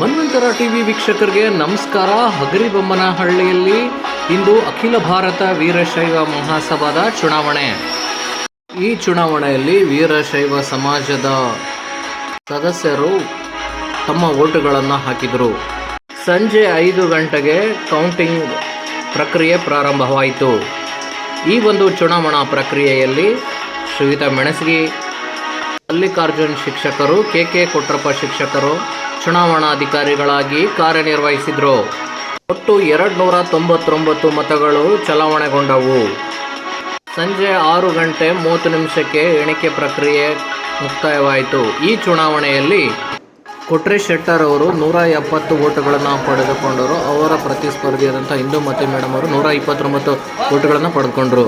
ಮನ್ವಂತರ TV ವೀಕ್ಷಕರಿಗೆ ನಮಸ್ಕಾರ. ಹಗರಿಬೊಮ್ಮನಹಳ್ಳಿಯಲ್ಲಿ ಇಂದು ಅಖಿಲ ಭಾರತ ವೀರಶೈವ ಮಹಾಸಭಾದ ಚುನಾವಣೆ. ಈ ಚುನಾವಣೆಯಲ್ಲಿ ವೀರಶೈವ ಸಮಾಜದ ಸದಸ್ಯರು ತಮ್ಮ ಓಟುಗಳನ್ನು ಹಾಕಿದರು. ಸಂಜೆ ಐದು ಗಂಟೆಗೆ ಕೌಂಟಿಂಗ್ ಪ್ರಕ್ರಿಯೆ ಪ್ರಾರಂಭವಾಯಿತು. ಈ ಒಂದು ಚುನಾವಣಾ ಪ್ರಕ್ರಿಯೆಯಲ್ಲಿ ಶ್ರೀತಾ ಮೆಣಸಗಿ, ಮಲ್ಲಿಕಾರ್ಜುನ್ ಶಿಕ್ಷಕರು, ಕೆ ಕೆ ಕೊಟ್ರಪ್ಪ ಶಿಕ್ಷಕರು ಚುನಾವಣಾಧಿಕಾರಿಗಳಾಗಿ ಕಾರ್ಯನಿರ್ವಹಿಸಿದರು. ಒಟ್ಟು ಎರಡು ನೂರ ತೊಂಬತ್ತೊಂಬತ್ತು ಮತಗಳು ಚಲಾವಣೆಗೊಂಡವು. ಸಂಜೆ ಆರು ಗಂಟೆ ಮೂವತ್ತು ನಿಮಿಷಕ್ಕೆ ಎಣಿಕೆ ಪ್ರಕ್ರಿಯೆ ಮುಕ್ತಾಯವಾಯಿತು. ಈ ಚುನಾವಣೆಯಲ್ಲಿ ಕೊಟ್ರೇಶ್ ಶೆಟ್ಟರ್ ಅವರು ನೂರ ಎಪ್ಪತ್ತು ಓಟುಗಳನ್ನು ಪಡೆದುಕೊಂಡರು. ಅವರ ಪ್ರತಿಸ್ಪರ್ಧಿಯಾದಂಥ ಹಿಂದೂ ಮತ್ತೆ ಮೇಡಮ್ ಅವರು ನೂರ ಇಪ್ಪತ್ತೊಂಬತ್ತು ಓಟುಗಳನ್ನು ಪಡೆದುಕೊಂಡರು.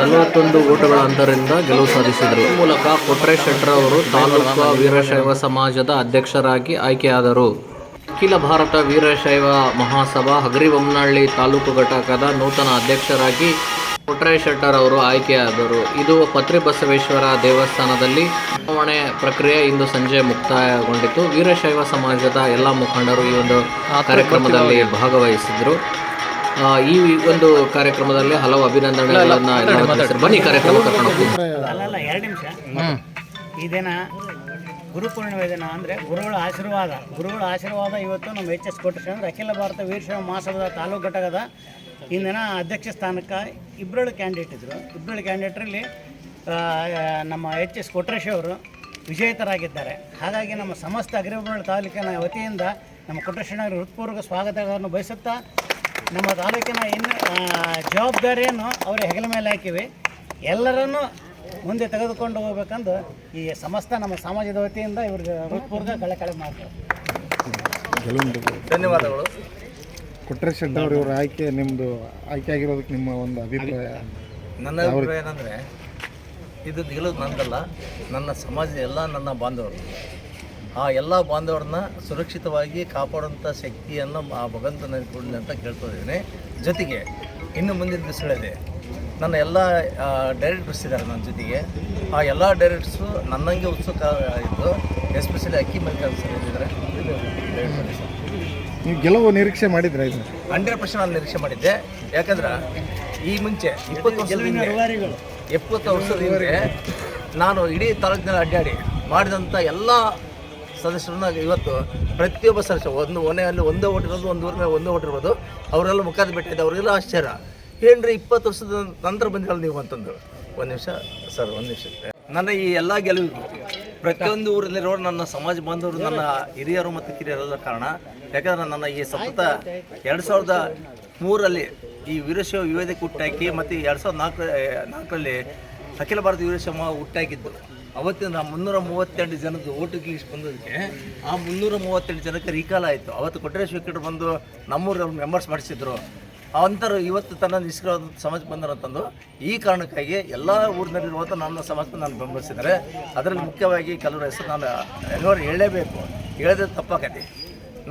ನಲವತ್ತೊಂದು ಓಟುಗಳ ಅಂತರದಿಂದ ಗೆಲುವು ಸಾಧಿಸಿದರು. ಈ ಮೂಲಕ ಕೊಟ್ರೇಶ್ ಶೆಟ್ಟರ್ ಅವರು ತಾಲೂಕು ವೀರಶೈವ ಸಮಾಜದ ಅಧ್ಯಕ್ಷರಾಗಿ ಆಯ್ಕೆಯಾದರು. ಅಖಿಲ ಭಾರತ ವೀರಶೈವ ಮಹಾಸಭಾ ಹಗರಿಬೊಮ್ಮನಹಳ್ಳಿ ತಾಲೂಕು ಘಟಕದ ನೂತನ ಅಧ್ಯಕ್ಷರಾಗಿ ಕೊಟ್ರೇಶ್ ಶೆಟ್ಟರ್ ಅವರು ಆಯ್ಕೆಯಾದರು. ಇದು ಪತ್ರಿಬಸವೇಶ್ವರ ದೇವಸ್ಥಾನದಲ್ಲಿ ಚುನಾವಣೆ ಪ್ರಕ್ರಿಯೆ ಇಂದು ಸಂಜೆ ಮುಕ್ತಾಯಗೊಂಡಿತು ವೀರಶೈವ ಸಮಾಜದ ಎಲ್ಲ ಮುಖಂಡರು ಈ ಒಂದು ಕಾರ್ಯಕ್ರಮದಲ್ಲಿ ಭಾಗವಹಿಸಿದ್ರು. ಈ ಒಂದು ಕಾರ್ಯಕ್ರಮದಲ್ಲಿ ಹಲವು ಅಭಿನಂದನೆಗಳನ್ನ. ಬನ್ನಿ ಕಾರ್ಯಕ್ರಮ ಕರ್ಕೊಂಡು ನಿಮಿಷ. ಈ ದಿನ ಗುರುಪೂರ್ಣಿಮೆ ದಿನ ಅಂದರೆ ಗುರುಗಳ ಆಶೀರ್ವಾದ. ಗುರುಗಳ ಆಶೀರ್ವಾದ ಇವತ್ತು ನಮ್ಮ ಎಚ್ ಎಸ್ ಕೊಟ್ಟರೆ ಅಂದರೆ ಅಖಿಲ ಭಾರತ ವೀರಶೈವ ಮಹಾಸಭಾದ ತಾಲೂಕು ಘಟಕದ ಇಂದಿನ ಅಧ್ಯಕ್ಷ ಸ್ಥಾನಕ್ಕೆ ಇಬ್ಬರು ಕ್ಯಾಂಡಿಡೇಟ್ ಇದ್ದರು ಇಬ್ಬರು ಕ್ಯಾಂಡಿಡೇಟ್ರಲ್ಲಿ ನಮ್ಮ ಎಚ್ ಎಸ್ ಕೊಟ್ರೇಶ್ ಅವರು ವಿಜೇತರಾಗಿದ್ದಾರೆ. ಹಾಗಾಗಿ ನಮ್ಮ ಸಮಸ್ತ ಅಗ್ರಿಬೊಮ್ಮನಹಳ್ಳಿ ತಾಲೂಕಿನ ವತಿಯಿಂದ ನಮ್ಮ ಕೊಟ್ರೇಶಣ್ಣವರಿಗೆ ಹೃತ್ಪೂರ್ವಕ ಸ್ವಾಗತಗಳನ್ನು ಬಯಸುತ್ತಾ ನಮ್ಮ ತಾಲೂಕಿನ ಇನ್ನು ಜವಾಬ್ದಾರಿಯನ್ನು ಅವರ ಹೆಗಲ ಮೇಲೆ ಹಾಕಿವಿ. ಎಲ್ಲರನ್ನು ಮುಂದೆ ತೆಗೆದುಕೊಂಡು ಹೋಗ್ಬೇಕಂದು ಈ ಸಮಸ್ತ ನಮ್ಮ ಸಮಾಜದ ವತಿಯಿಂದ ಇವ್ರಿಗೆ ಹೃತ್ಪೂರ್ವಕ ಕಳೆ ಕಳೆ ಮಾಡ್ತಾರೆ ಧನ್ಯವಾದಗಳು. ಕೊಟ್ರೇಶ್ ಅವರು ಇವರ ಆಯ್ಕೆ ನಿಮ್ಮದು ಆಯ್ಕೆ ಆಗಿರೋದಕ್ಕೆ ನಿಮ್ಮ ಒಂದು ಅಭಿಪ್ರಾಯ? ನನ್ನ ಅಭಿಪ್ರಾಯ ಏನಂದರೆ ಇದು ಗೆಲ್ಲೋದು ನಂದಲ್ಲ. ನನ್ನ ಸಮಾಜದ ಎಲ್ಲ ನನ್ನ ಬಾಂಧವರು. ಆ ಎಲ್ಲ ಬಾಂಧವರನ್ನ ಸುರಕ್ಷಿತವಾಗಿ ಕಾಪಾಡುವಂಥ ಶಕ್ತಿಯನ್ನು ಆ ಭಗವಂತನಲ್ಲಿ ಕೊಡಲಿ ಅಂತ ಕೇಳ್ತಾ ಇದ್ದೀನಿ. ಜೊತೆಗೆ ಇನ್ನು ಮುಂದಿನ ದಿವಸಗಳಿದೆ ನನ್ನ ಎಲ್ಲ ಡೈರೆಕ್ಟರ್ಸ್ ಇದ್ದಾರೆ ನನ್ನ ಜೊತೆಗೆ. ಆ ಎಲ್ಲ ಡೈರೆಕ್ಟರ್ಸು ನನ್ನಂಗೆ ಉತ್ಸುಕ ಇದ್ದು ಎಸ್ಪೆಷಲಿ ಅಕ್ಕಿ ಮಲ್ಲಿಕಾರ್ಜುನ್ ಸರ್ ಇದ್ದಾರೆ. ನೀವು ಗೆಲುವು ನಿರೀಕ್ಷೆ ಮಾಡಿದ್ರೆ ಇದು? ಹಂಡ್ರೆಡ್ ಪರ್ಸೆಂಟ್ ನಾನು ನಿರೀಕ್ಷೆ ಮಾಡಿದ್ದೆ. ಯಾಕಂದ್ರೆ ಈ ಮುಂಚೆ ಇಪ್ಪತ್ತು ವರ್ಷದ ಹಿಂದೆ ಎಪ್ಪತ್ತು ವರ್ಷದ ಹಿಂದೆ ನಾನು ಇಡೀ ತಾಲೂಕಿನಲ್ಲಿ ಅಡ್ಡಾಡಿ ಮಾಡಿದಂಥ ಎಲ್ಲ ಸದಸ್ಯರನ್ನ ಇವತ್ತು ಪ್ರತಿಯೊಬ್ಬ ಸದಸ್ಯ, ಒಂದು ಮನೆಯಲ್ಲಿ ಒಂದೇ ಓಟ್ ಇರೋದು, ಒಂದು ಊರಿನ ಒಂದೇ ಓಟ್ ಇರ್ಬೋದು ಅವರೆಲ್ಲ ಮುಖಾದ ಬಿಟ್ಟಿದ್ದೆ ಅವರೆಲ್ಲ ಆಶ್ಚರ್ಯ. ಏನ್ರಿ ಇಪ್ಪತ್ತು ವರ್ಷದ ನಂತರ ಬಂದಿರಲ್ಲ ನೀವು ಅಂತಂದು. ಒಂದು ನಿಮಿಷ, ಸರ್, ಒಂದು ನಿಮಿಷ. ನನ್ನ ಈ ಎಲ್ಲ ಗೆಲುವು ಪ್ರತಿಯೊಂದು ಊರಲ್ಲಿರೋ ನನ್ನ ಸಮಾಜ ಬಾಂಧವರು, ನನ್ನ ಹಿರಿಯರು ಮತ್ತು ಕಿರಿಯರಲ್ಲ ಕಾರಣ. ಯಾಕಂದ್ರೆ ನನ್ನ ಈ ಸತತ ಎರಡು ಸಾವಿರದ ಮೂರರಲ್ಲಿ ಈ ವೀರಶೈವ ವಿವೇದಕ್ಕೆ ಹುಟ್ಟಾಕಿ ಮತ್ತು ಎರಡು ಸಾವಿರದ ನಾಲ್ಕು ನಾಲ್ಕರಲ್ಲಿ ಅಖಿಲ ಭಾರತ ವೀರಶೈವ ಹುಟ್ಟಾಕಿದ್ದು ಅವತ್ತಿನ ಮುನ್ನೂರ ಮೂವತ್ತೆಂಟು ಜನದ ಓಟು ಇಷ್ಟು ಬಂದದಕ್ಕೆ ಆ ಮುನ್ನೂರ ಮೂವತ್ತೆಂಟು ಜನಕ್ಕೆ ರೀಕಾಲ್ ಆಯಿತು. ಅವತ್ತು ಕೊಟ್ರೇಶ್ ವಿಕೆಟ್ ಬಂದು ನಮ್ಮೂರ ಮೆಂಬರ್ಸ್ ಮಾಡಿಸಿದ್ರು. ಅವಂತರು ಇವತ್ತು ತನ್ನ ನಿಷ್ಕ್ರಿಯ ಸಮಾಜ ಬಂದರು ಅಂತಂದು ಈ ಕಾರಣಕ್ಕಾಗಿ ಎಲ್ಲ ಊರಿನಲ್ಲಿರುವಂಥ ನನ್ನ ಸಮಾಜ ನಾನು ಬೆಂಬಲಿಸಿದರೆ, ಅದರಲ್ಲಿ ಮುಖ್ಯವಾಗಿ ಕೆಲವರ ಹೆಸರು ನಾನು ಎಲ್ಲರೂ ಹೇಳಲೇಬೇಕು. ಹೇಳಿದ್ರೆ ತಪ್ಪಾಗತ್ತೆ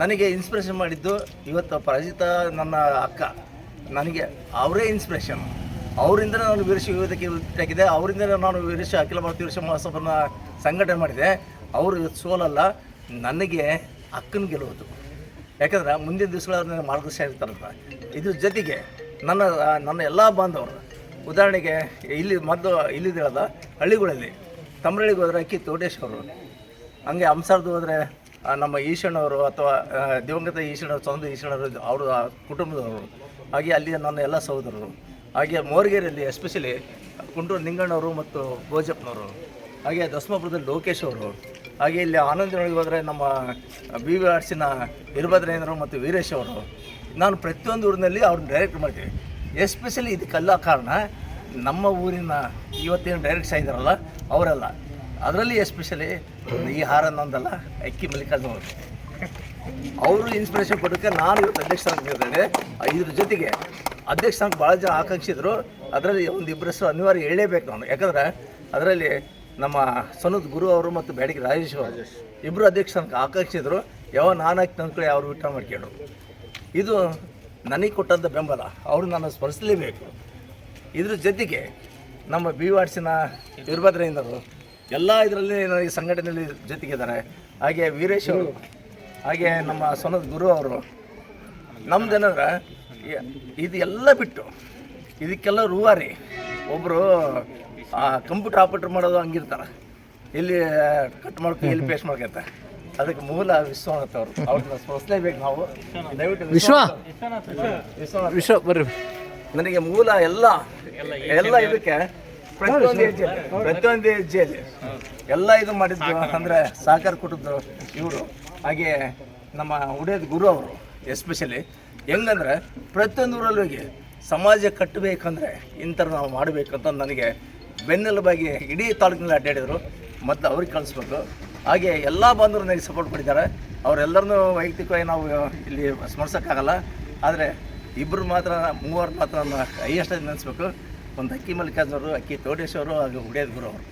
ನನಗೆ ಇನ್ಸ್ಪಿರೇಷನ್ ಮಾಡಿದ್ದು ಇವತ್ತು ಪ್ರಜಿತ ನನ್ನ ಅಕ್ಕ. ನನಗೆ ಅವರೇ ಇನ್ಸ್ಪಿರೇಷನ್ ಅವರಿಂದ ನಾನು ವೀರಶ ವಿವಿಧಕ್ಕೆ ಹಾಕಿದೆ ಅವರಿಂದ ನಾನು ವೀರಶ ಅಖಿಲ ಭಾರತ ವೀರಶ ಮಹೋತ್ಸವನ ಸಂಘಟನೆ ಮಾಡಿದೆ. ಅವರು ಸೋಲಲ್ಲ. ನನಗೆ ಅಕ್ಕನ ಗೆಲುವುದು. ಯಾಕಂದ್ರೆ ಮುಂದಿನ ದಿವಸಗಳ ನನಗೆ ಮಾರ್ಗದರ್ಶನ ಇರ್ತಾರಂತ ಇದ್ರ ಜೊತೆಗೆ ನನ್ನ ನನ್ನ ಎಲ್ಲ ಬಾಂಧವರು, ಉದಾಹರಣೆಗೆ ಇಲ್ಲಿ ಮೊದಲು ಇಲ್ಲಿದಿರಲ್ಲ ಹಳ್ಳಿಗಳಲ್ಲಿ ತಮ್ರಳ್ಳಿಗೆ ಹೋದರೆ ಅಕ್ಕಿ ತೋಟೇಶ್ವರು ಹಂಗೆ ಹಂಸಾರ್ದು ಹೋದರೆ ನಮ್ಮ ಈಶಣ್ಣವರು ಅಥವಾ ದಿವಂಗತ ಈಶಣ್ಣವರು ಸ್ವಂತ ಈಶಣ್ಣವರು ಅವರು ಕುಟುಂಬದವರು, ಹಾಗೆ ಅಲ್ಲಿ ನನ್ನ ಎಲ್ಲ ಸಹೋದರರು. ಹಾಗೆ ಮೋರ್ಗೇರಿಯಲ್ಲಿ ಎಸ್ಪೆಷಲಿ ಕುಂಟೂರು ನಿಂಗಣ್ಣವರು ಮತ್ತು ಗೋಜಪ್ಪನವರು ಹಾಗೆ ದಸಮಾಪುರದಲ್ಲಿ ಲೋಕೇಶ್ ಅವರು, ಹಾಗೆ ಇಲ್ಲಿ ಆನಂದನೊಳಗೆ ಹೋದರೆ ನಮ್ಮ ಬಿ ವಿ ಆರ್ಸಿನ ವೀರಭದ್ರೇಂದ್ರ ಮತ್ತು ವೀರೇಶ್ ಅವರು, ನಾನು ಪ್ರತಿಯೊಂದು ಊರಿನಲ್ಲಿ ಅವ್ರನ್ನ ಡೈರೆಕ್ಟ್ ಮಾಡ್ತೀವಿ ಎಸ್ಪೆಷಲಿ ಇದಕ್ಕೆಲ್ಲ ಕಾರಣ, ನಮ್ಮ ಊರಿನ ಇವತ್ತೇನು ಡೈರೆಕ್ಟ್ಸ್ ಆಗಿದ್ದಾರಲ್ಲ ಅವರೆಲ್ಲ. ಅದರಲ್ಲಿ ಎಸ್ಪೆಷಲಿ ಈ ಹಾರ ನಂದಲ್ಲ ಅಕ್ಕಿ ಮಲ್ಲಿಕಾರ್ಜುನ ಅವರು ಅವರು ಇನ್ಸ್ಪಿರೇಷನ್ ಕೊಡೋಕ್ಕೆ ನಾನು ಇವತ್ತು ಅಧ್ಯಕ್ಷ ಇದ್ರ ಜೊತೆಗೆ ಅಧ್ಯಕ್ಷ ಸ್ಥಾನಕ್ಕೆ ಭಾಳ ಜನ ಆಕಾಂಕ್ಷಿದ್ರು. ಅದರಲ್ಲಿ ಒಂದು ಇಬ್ಬರು ಅನಿವಾರ್ಯ ಹೇಳಲೇಬೇಕು ನಾನು. ಯಾಕಂದರೆ ಅದರಲ್ಲಿ ನಮ್ಮ ಸನದ್ ಗುರು ಅವರು ಮತ್ತು ಬ್ಯಾಡಿಗೆ ರಾಜೇಶ್ ಅವರು ಇಬ್ಬರು ಅಧ್ಯಕ್ಷ ಸ್ಥಾನಕ್ಕೆ ಆಕಾಂಕ್ಷಿದ್ರು. ಯಾವ ನಾನು ಹಾಕಿ ತಂದ್ಕೊಳ್ಳಿ ಅವರು ಊಟ ಮಾಡ್ಕೊಂಡು. ಇದು ನನಗೆ ಕೊಟ್ಟಂಥ ಬೆಂಬಲ. ಅವರು ನಾನು ಸ್ಮರಿಸಲೇಬೇಕು. ಇದ್ರ ಜೊತೆಗೆ ನಮ್ಮ ಬಿ ವಾರ್ಡ್ಸಿನ ವೀರಭದ್ರಯ್ಯನವರು ಎಲ್ಲ ಇದರಲ್ಲಿ ನನಗೆ ಸಂಘಟನೆಯಲ್ಲಿ ಜೊತೆಗಿದ್ದಾರೆ. ಹಾಗೆ ವೀರೇಶ್ ಅವರು ಹಾಗೆ ನಮ್ಮ ಸೊನದ ಗುರು ಅವರು. ನಮ್ದೇನಂದ್ರೆ ಇದು ಎಲ್ಲ ಬಿಟ್ಟು ಇದಕ್ಕೆಲ್ಲ ರೂವಾರಿ. ಒಬ್ಬರು ಕಂಪ್ಯೂಟರ್ ಆಪರೇಟರ್ ಮಾಡೋದು ಹಂಗಿರ್ತಾರೆ. ಇಲ್ಲಿ ಕಟ್ ಮಾಡ್ಕೊ ಇಲ್ಲಿ ಪೇಸ್ಟ್ ಮಾಡ್ಕೊಂತ ಅದಕ್ಕೆ ಮೂಲ ವಿಶ್ವನಾಥ್ ಅವರು. ಅವ್ರನ್ನ ಸ್ಮರಿಸಲೇಬೇಕು ನಾವು. ದಯವಿಟ್ಟು ವಿಶ್ವ? ವಿಶ್ವನಾಥ್. ವಿಶ್ವ ಬರ್ರಿ. ನನಗೆ ಮೂಲ ಎಲ್ಲ ಎಲ್ಲ ಇದಕ್ಕೆ ಪ್ರತಿಯೊಂದು ಹೆಜ್ಜೆಯಲ್ಲಿ ಪ್ರತಿಯೊಂದು ಹೆಜ್ಜೆಯಲ್ಲಿ ಎಲ್ಲ ಇದು ಮಾಡಿದ್ದು ಅಂದರೆ ಸಹಕಾರ ಕೊಟ್ಟಿದ್ದು ಇವರು. ಹಾಗೆ ನಮ್ಮ ಉಡೇದ್ ಗುರು ಅವರು ಎಸ್ಪೆಷಲಿ ಹೆಂಗಂದ್ರೆ ಪ್ರತಿಯೊಂದು ಊರಲ್ಲೂ ಹೋಗಿ ಸಮಾಜ ಕಟ್ಟಬೇಕಂದ್ರೆ ಇಂಥರ ನಾವು ಮಾಡಬೇಕಂತ ನನಗೆ ಬೆನ್ನೆಲುಬಾಗಿ ಇಡೀ ತಾಲೂಕಿನಲ್ಲಿ ಅಡ್ಡಾಡಿದರು. ಮತ್ತು ಅವ್ರಿಗೆ ಕಳಿಸ್ಬೇಕು. ಹಾಗೆ ಎಲ್ಲ ಬಾಂಧವರು ನನಗೆ ಸಪೋರ್ಟ್ ಮಾಡಿದ್ದಾರೆ ಅವರೆಲ್ಲರನ್ನೂ ವೈಯಕ್ತಿಕವಾಗಿ ನಾವು ಇಲ್ಲಿ ಸ್ಮರಿಸೋಕ್ಕಾಗಲ್ಲ. ಆದರೆ ಇಬ್ಬರು ಮಾತ್ರ, ಮೂವರು ಮಾತ್ರ ನಾನು ಹೈಯೆಸ್ಟ್ ನೆನೆಸ್ಬೇಕು. ಒಂದು ಅಕ್ಕಿ ಮಲ್ಲಿಕಾರ್ಜುನವರು, ಅಕ್ಕಿ ತೋಟೇಶ್ವರು ಹಾಗೂ ಗುರು ಅವರು.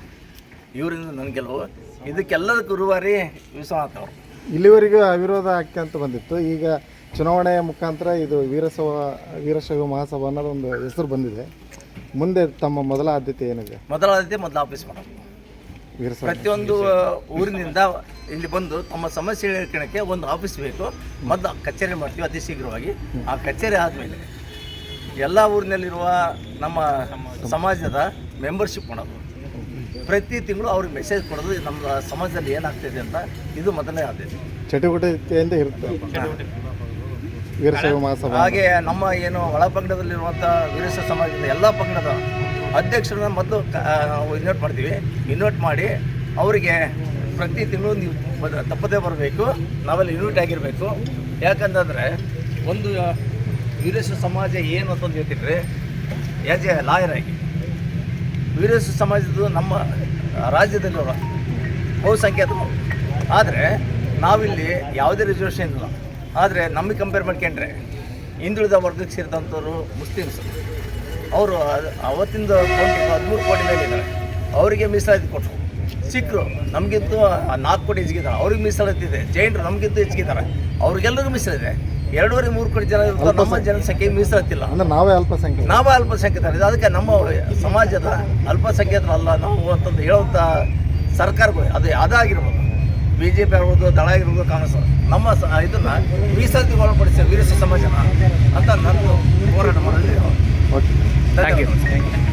ಇವರಿಂದ ನನ್ನ ಗೆಲುವು. ಇದಕ್ಕೆಲ್ಲದಕ್ಕೂ ಗುರುವಾರಿ ವಿಶ್ವನಾಥ್ ಅವರು. ಇಲ್ಲಿವರೆಗೂ ಅವಿರೋಧ ಅಂತ ಬಂದಿತ್ತು. ಈಗ ಚುನಾವಣೆಯ ಮುಖಾಂತರ ಇದು ವೀರಸವ ವೀರಶೈವ ಮಹಾಸಭಾ ಅನ್ನೋದು ಒಂದು ಹೆಸರು ಬಂದಿದೆ. ಮುಂದೆ ತಮ್ಮ ಮೊದಲ ಆದ್ಯತೆ ಏನಿದೆ? ಮೊದಲ ಆದ್ಯತೆ ಮೊದಲ ಆಫೀಸ್ ಮಾಡೋದು. ವೀರಶೈವ ಪ್ರತಿಯೊಂದು ಊರಿನಿಂದ ಇಲ್ಲಿ ಬಂದು ತಮ್ಮ ಸಮಸ್ಯೆ ಹೇಳ್ಕೊಳಕ್ಕೆ ಒಂದು ಆಫೀಸ್ ಬೇಕು. ಮೊದಲು ಕಚೇರಿ ಮಾಡ್ತೀವಿ ಅತಿ ಶೀಘ್ರವಾಗಿ. ಆ ಕಚೇರಿ ಆದಮೇಲೆ ಎಲ್ಲ ಊರಿನಲ್ಲಿರುವ ನಮ್ಮ ಸಮಾಜದ ಮೆಂಬರ್ಶಿಪ್ ಮಾಡೋದು ಪ್ರತಿ ತಿಂಗಳು ಅವ್ರಿಗೆ ಮೆಸೇಜ್ ಕೊಡೋದು ನಮ್ಮ ಸಮಾಜದಲ್ಲಿ ಏನಾಗ್ತಿದೆ ಅಂತ ಇದು ಮೊದಲನೇ ಆದ್ಯತೆ. ಚಟುವಟಿಕೆಯಿಂದ ಇರುತ್ತೆ. ವೀರಶೈವ ಮಹಾಸಭಾ. ಹಾಗೆ ನಮ್ಮ ಏನು ಒಳ ಪಂಗಡದಲ್ಲಿರುವಂಥ ವೀರಶೈವ ಸಮಾಜದ ಎಲ್ಲ ಪಂಗಡದ ಅಧ್ಯಕ್ಷರನ್ನ ಮೊದಲು ಇನ್ವೈಟ್ ಮಾಡ್ತೀವಿ. ಇನ್ವೈಟ್ ಮಾಡಿ ಅವರಿಗೆ ಪ್ರತಿ ತಿಂಗಳು ನೀವು ತಪ್ಪದೇ ಬರಬೇಕು. ನಾವೆಲ್ಲ ಇನ್ವೈಟ್ ಆಗಿರಬೇಕು. ಯಾಕಂತಂದರೆ ಒಂದು ವೀರೇಶ್ವರ ಸಮಾಜ ಏನು ಅಂತಂದು ಹೇಳ್ತಿದ್ರೆ ಆ್ಯಸ್ ಎ ಲಾಯರ್ ಆಗಿ ವೀರೇಶ್ವರ ಸಮಾಜದ್ದು ನಮ್ಮ ರಾಜ್ಯದಲ್ಲಿರುವ ಬಹುಸಂಖ್ಯಾತ ಆದರೆ ನಾವಿಲ್ಲಿ ಯಾವುದೇ ರಿಸರ್ವೇಷನ್ ಇಲ್ಲ. ಆದರೆ ನಮಗೆ ಕಂಪೇರ್ ಮಾಡ್ಕೊಂಡ್ರೆ ಹಿಂದುಳಿದ ವರ್ಗಕ್ಕೆ ಸೇರಿದಂಥವ್ರು ಮುಸ್ಲಿಮ್ಸ್. ಅವರು ಅವತ್ತಿಂದ ಕೋಟಿ ಹದಿಮೂರು ಕೋಟಿ ಮೇಲೆ ಇದ್ದಾರೆ ಅವರಿಗೆ ಮೀಸಲಾತಿ ಕೊಟ್ಟರು ಸಿಕ್ಕರು ನಮಗಿಂತೂ ನಾಲ್ಕು ಕೋಟಿ ಹೆಚ್ಚಿಗಿದ್ದಾರೆ. ಅವ್ರಿಗೆ ಮೀಸಲಾತಿ ಇದೆ. ಜೈನರು ನಮಗಿಂತ ಹೆಚ್ಚಿಗಿದ್ದಾರೆ. ಅವ್ರಿಗೆಲ್ಲರಿಗೂ ಮೀಸಲಿದೆ ಎರಡೂವರೆ ಮೂರು ಕೋಟಿ ಜನ ಇರ್ತಾರೆ. ನಮ್ಮ ಜನಸಂಖ್ಯೆ ಮೀಸಲಾತಿಲ್ಲ ಅಂದ್ರೆ ನಾವೇ ಅಲ್ಪಸಂಖ್ಯೆ. ನಾವೇ ಅಲ್ಪಸಂಖ್ಯಾತರು ಅದಕ್ಕೆ ನಮ್ಮ ಸಮಾಜದ ಅಲ್ಪಸಂಖ್ಯಾತರಲ್ಲ ನಾವು ಅಂತಂದು ಹೇಳುವಂಥ ಸರ್ಕಾರಗಳು ಅದು ಅದಾಗಿರ್ಬೋದು. ಬಿ ಜೆ ಪಿ ಆಗ್ಬೋದು ದಳ ಆಗಿರ್ಬೋದು ಕಾಂಗ್ರೆಸ್ ನಮ್ಮ ಇದನ್ನು ಮೀಸಲಾತಿ ಒಳಪಡಿಸಿ ವೀರಸ ಸಮಾಜನ ಅಂತ ನಾನು ಹೋರಾಟ ಮಾಡಲಿ ಓಕೆ ಥ್ಯಾಂಕ್ ಯು